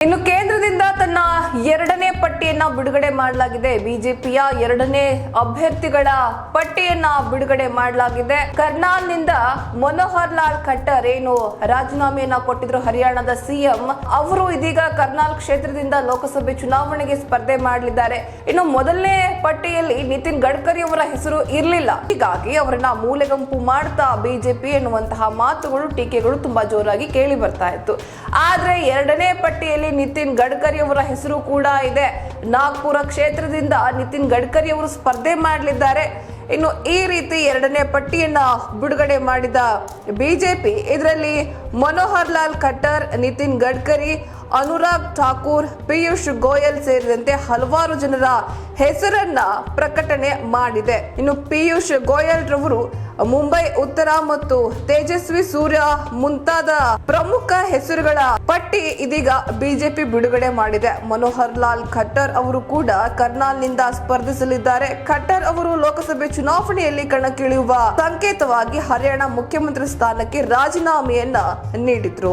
ಇನ್ನು ಕೇಂದ್ರದಿಂದ ತನ್ನ ಎರಡನೇ ಪಟ್ಟಿಯನ್ನ ಬಿಡುಗಡೆ ಮಾಡಲಾಗಿದೆ. ಬಿಜೆಪಿಯ ಎರಡನೇ ಅಭ್ಯರ್ಥಿಗಳ ಪಟ್ಟಿಯನ್ನ ಬಿಡುಗಡೆ ಮಾಡಲಾಗಿದೆ. ಕರ್ನಾಲ್ನಿಂದ ಮನೋಹರ್ ಲಾಲ್ ಖಟ್ಟರ್ ಏನು ರಾಜೀನಾಮೆಯನ್ನ ಕೊಟ್ಟಿದ್ರು ಹರಿಯಾಣದ ಸಿಎಂ, ಅವರು ಇದೀಗ ಕರ್ನಾಲ್ ಕ್ಷೇತ್ರದಿಂದ ಲೋಕಸಭೆ ಚುನಾವಣೆಗೆ ಸ್ಪರ್ಧೆ ಮಾಡಲಿದ್ದಾರೆ. ಇನ್ನು ಮೊದಲನೇ ಪಟ್ಟಿಯಲ್ಲಿ ನಿತಿನ್ ಗಡ್ಕರಿ ಅವರ ಹೆಸರು ಇರಲಿಲ್ಲ. ಹೀಗಾಗಿ ಅವರನ್ನ ಮೂಲೆಗಂಪು ಮಾಡ್ತಾ ಬಿಜೆಪಿ ಎನ್ನುವಂತಹ ಮಾತುಗಳು, ಟೀಕೆಗಳು ತುಂಬಾ ಜೋರಾಗಿ ಕೇಳಿ ಬರ್ತಾ ಇತ್ತು. ಆದ್ರೆ ಎರಡನೇ ಪಟ್ಟಿಯಲ್ಲಿ ನಿತಿನ್ ಗಡ್ಕರಿ ಅವರ ಹೆಸರು ಕೂಡ ಇದೆ. ನಾಗ್ಪುರ ಕ್ಷೇತ್ರದಿಂದ ನಿತಿನ್ ಗಡ್ಕರಿ ಅವರು ಸ್ಪರ್ಧೆ ಮಾಡಲಿದ್ದಾರೆ. ಇನ್ನು ಈ ರೀತಿ ಎರಡನೇ ಪಟ್ಟಿಯನ್ನ ಬಿಡುಗಡೆ ಮಾಡಿದ ಬಿಜೆಪಿ, ಇದರಲ್ಲಿ ಮನೋಹರ್ ಲಾಲ್ ಖಟ್ಟರ್, ನಿತಿನ್ ಗಡ್ಕರಿ, ಅನುರಾಗ್ ಠಾಕೂರ್, ಪಿಯೂಷ್ ಗೋಯಲ್ ಸೇರಿದಂತೆ ಹಲವಾರು ಜನರ ಹೆಸರನ್ನ ಪ್ರಕಟಣೆ ಮಾಡಿದೆ. ಇನ್ನು ಪಿಯೂಷ್ ಗೋಯಲ್ ರವರು ಮುಂಬೈ, ಉತ್ತರ ಮತ್ತು ತೇಜಸ್ವಿ ಸೂರ್ಯ ಮುಂತಾದ ಪ್ರಮುಖ ಹೆಸರುಗಳ ಪಟ್ಟಿ ಇದೀಗ ಬಿಜೆಪಿ ಬಿಡುಗಡೆ ಮಾಡಿದೆ. ಮನೋಹರ್ ಲಾಲ್ ಖಟ್ಟರ್ ಅವರು ಕೂಡ ಕರ್ನಾಲ್ನಿಂದ ಸ್ಪರ್ಧಿಸಲಿದ್ದಾರೆ. ಖಟ್ಟರ್ ಅವರು ಲೋಕಸಭೆ ಚುನಾವಣೆಯಲ್ಲಿ ಕಣಕ್ಕಿಳಿಯುವ ಸಂಕೇತವಾಗಿ ಹರಿಯಾಣ ಮುಖ್ಯಮಂತ್ರಿ ಸ್ಥಾನಕ್ಕೆ ರಾಜೀನಾಮೆಯನ್ನ ನೀಡಿದ್ರು.